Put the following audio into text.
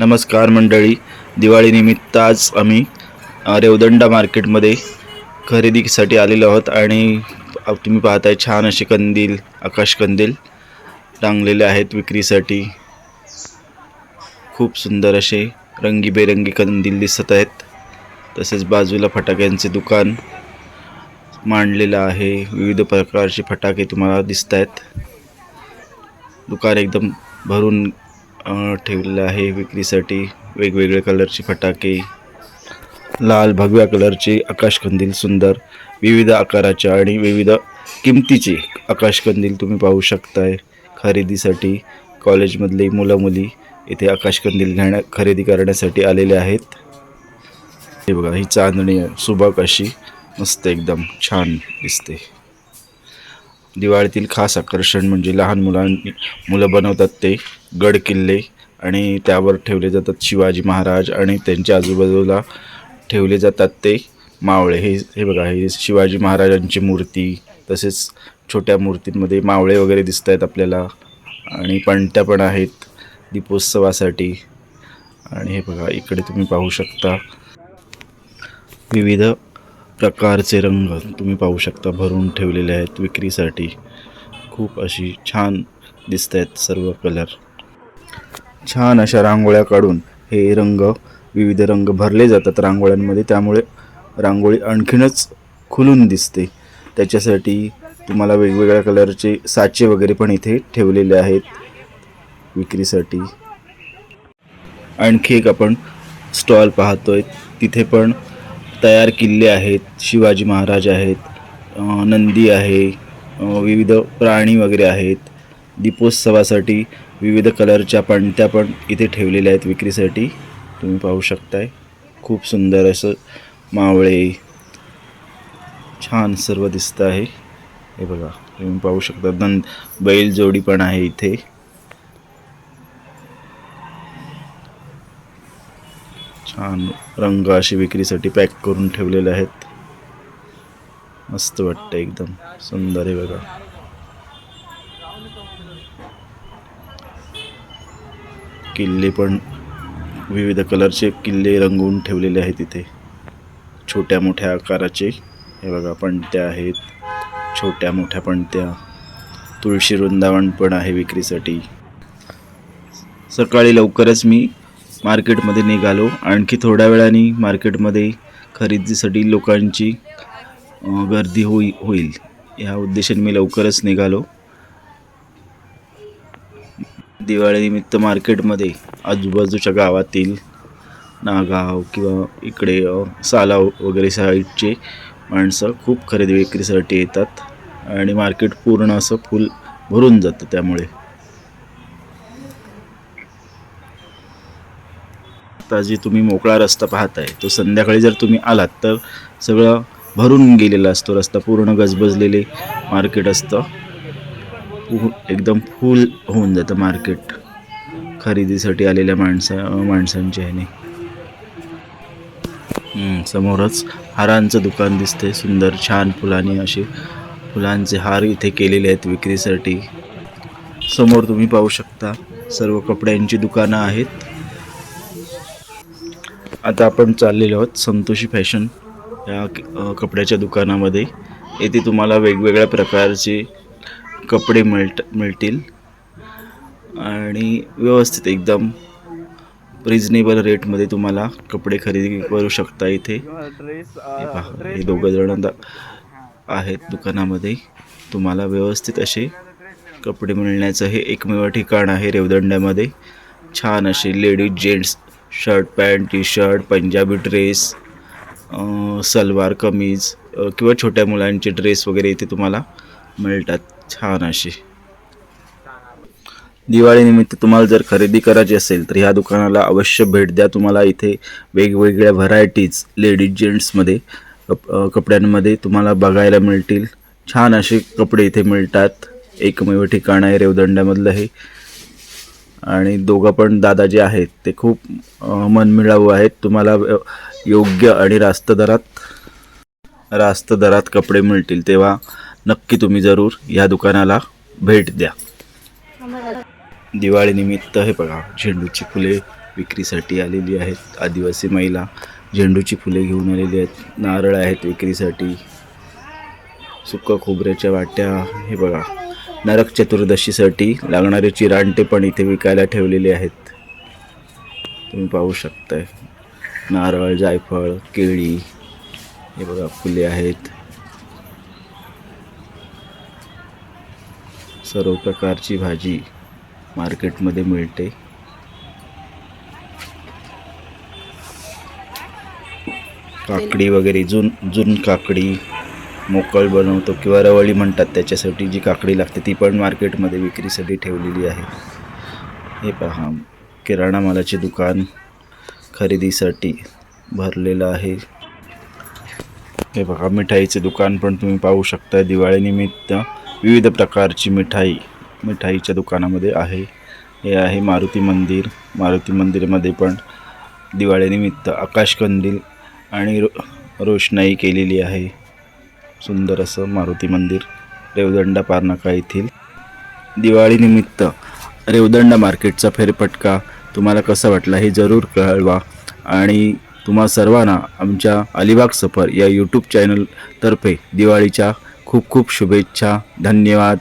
नमस्कार मंडळी. दिवाळीनिमित्त आज आम्ही रेवदंडा मार्केटमध्ये खरेदीसाठी आलेलो आहोत आणि तुम्ही पाहताय छान असे कंदील आकाश कंदील टांगलेले आहेत विक्रीसाठी. खूप सुंदर असे रंगीबेरंगी कंदील दिसत आहेत. तसेच बाजूला फटाक्यांचे दुकान मांडलेलं आहे. विविध प्रकारचे फटाके तुम्हाला दिसत आहेत दुकान एकदम भरून ठेवलेलं आहे विक्रीसाठी. वेगवेगळ्या कलरचे फटाके लाल भगव्या कलरचे आकाशकंदील सुंदर विविध आकाराचे आणि विविध किमतीचे आकाशकंदील तुम्ही पाहू शकताय खरेदीसाठी. कॉलेजमधले मुलं मुली इथे आकाशकंदील घेण्या खरेदी करण्यासाठी आलेले आहेत. हे बघा ही चांदणी सुबक अशी मस्त एकदम छान दिसते. दिवाळीतील खास आकर्षण म्हणजे लहान मुलांनी मुलं बनवतात ते गड किल्ले आणि त्यावर ठेवले जातात शिवाजी महाराज आणि त्यांच्या आजूबाजूला ठेवले जातात ते मावळे. हे हे बघा हे शिवाजी महाराजांची मूर्ती तसेच छोट्या मूर्तींमध्ये मावळे वगैरे दिसत आहेत आपल्याला. आणि पणत्या पण आहेत दीपोत्सवासाठी. आणि हे बघा इकडे तुम्ही पाहू शकता विविध प्रकारचे रंग तुम्ही पाहू शकता भरून ठेवलेले आहेत विक्रीसाठी. खूप अशी छान दिसत आहेत सर्व कलर. छान अशा रांगोळ्या काढून हे रंग विविध रंग भरले जातात रांगोळ्यांमध्ये. त्यामुळे रांगोळी आणखीनच खुलून दिसते. त्याच्यासाठी तुम्हाला वेगवेगळ्या कलरचे साचे वगैरे पण इथे ठेवलेले आहेत विक्रीसाठी. आणखी एक आपण स्टॉल पाहतोय. तिथे पण तयार किल्ले आहेत शिवाजी महाराज आहेत नंदी आहे विविध प्राणी वगैरे आहेत. दीपोत्सवासाठी विविध कलरच्या पणत्या पण इथे ठेवलेल्या आहेत विक्रीसाठी. तुम्ही पाहू शकताय. खूप सुंदर असं मावळे छान सर्व दिसतं आहे. हे बघा तुम्ही पाहू शकता. नंद बैल जोडी पण आहे इथे. छान रंग असे विक्रीसाठी पॅक करून ठेवलेले आहेत. मस्त वाटतं एकदम. सुंदर आहे बघा. किल्ले पण विविध कलरचे किल्ले रंगवून ठेवलेले आहेत इथे. छोट्या मोठ्या आकाराचे. हे बघा पणत्या आहेत. छोट्या मोठ्या पणत्या. तुळशी वृंदावन पण आहे विक्रीसाठी. सकाळी लवकरच मी मार्केटमध्ये निघालो. आणखी थोड्या वेळाने मार्केटमध्ये खरेदीसाठी लोकांची गर्दी होई होईल. ह्या उद्देशाने मी लवकरच निघालो. दिवाळीनिमित्त मार्केटमध्ये आजूबाजूच्या गावातील नागाव किंवा इकडे सालाव वगैरे साईडचे माणसं खूप खरेदी विक्रीसाठी येतात आणि मार्केट पूर्ण असं फुल भरून जातं त्यामुळे. आत्ता जी तुम्ही मोकळा रस्ता पाहताय तो संध्याकाळी जर तुम्ही आलात तर सगळं भरून गेलेला असतो. रस्ता पूर्ण गजबजलेले मार्केट असतं. एकदम फुल होऊन जातं मार्केट. खरेदीसाठी आलेल्या माणसा माणसांच्या ह्याने समोरच हारांचं दुकान दिसते सुंदर छान फुलांनी असे फुलांचे हार इथे केलेले आहेत विक्रीसाठी. समोर तुम्ही पाहू शकता सर्व कपड्यांची दुकानं आहेत. आता आपण चाललेलो आहोत संतोषी फॅशन या कपड्याच्या दुकानामध्ये. येथे तुम्हाला वेगवेगळ्या प्रकारचे कपडे मिळत मिळतील. आणि व्यवस्थित एकदम रिजनेबल रेटमध्ये तुम्हाला कपडे खरेदी करू शकता इथे. हे दोघं जण आहेत दुकानामध्ये. तुम्हाला व्यवस्थित असे कपडे मिळण्याचं हे एकमेव ठिकाण आहे रेवदंड्यामध्ये. छान असे ladies gents shirt pant T shirt Punjabi dress salwar kameez किंवा छोट्या मुलांचे ड्रेस वगैरे इथे तुम्हाला मिळतात. छान असे दिवाळीनिमित्त तुम्हाला जर खरेदी करायची असेल तर ह्या दुकानाला अवश्य भेट द्या. तुम्हाला इथे वेगवेगळ्या व्हरायटीज लेडीज जेंट्समध्ये कप कपड्यांमध्ये तुम्हाला बघायला मिळतील. छान असे कपडे इथे मिळतात. एकमेव ठिकाण आहे रेवदंड्यामधलं हे. आणि दोघं पण दादा जे आहेत. ते खूप मनमिळावू आहेत. तुम्हाला योग्य आणि रास्त दरात रास्त दरात कपडे मिळतील तेव्हा नक्की तुम्ही जरूर या दुकानाला भेट द्या. दिवाळीनिमित्त हे बघा झेंडूची फुले विक्रीसाठी आलेली आहेत. आदिवासी महिला झेंडूची फुले घेऊन आलेली आहेत. नारळ आहेत विक्रीसाठी. सुक्क खोबऱ्याच्या वाट्या हे बघा. नरक चतुर्दशीसाठी लागणारे चिरांटे पण इथे विकायला ठेवलेले आहेत. तुम्ही पाहू शकताय. नारळ जायफळ केळी हे बघा फुले आहेत. सर्व प्रकारची भाजी मार्केटमध्ये मिळते. काकडी वगैरे जुन जुन काकडी मोकळ बनवतो किंवा रवळी म्हणतात त्याच्यासाठी जी काकडी लागते ती पण मार्केटमध्ये विक्रीसाठी ठेवलेली आहे. हे पहा किराणा मालाचे दुकान खरेदीसाठी भरलेलं आहे. हे बघा मिठाईचे दुकान पण तुम्ही पाहू शकता. दिवाळीनिमित्त विविध प्रकारची मिठाई मिठाईच्या दुकानामध्ये आहे. हे आहे मारुती मंदिर. मारुती मंदिरमध्ये पण दिवाळीनिमित्त आकाशकंदील आणि रो रोषणाई केलेली आहे. सुंदर असं मारुती मंदिर रेवदंडा पारनाका येथील. दिवाळीनिमित्त रेवदंडा मार्केटचा फेरफटका तुम्हाला कसा वाटला हे जरूर कळवा. आणि तुम्हा सर्वांना आमच्या अलिबाग सफर या यूट्यूब चॅनलतर्फे दिवाळीच्या खूप खूप शुभेच्छा. धन्यवाद.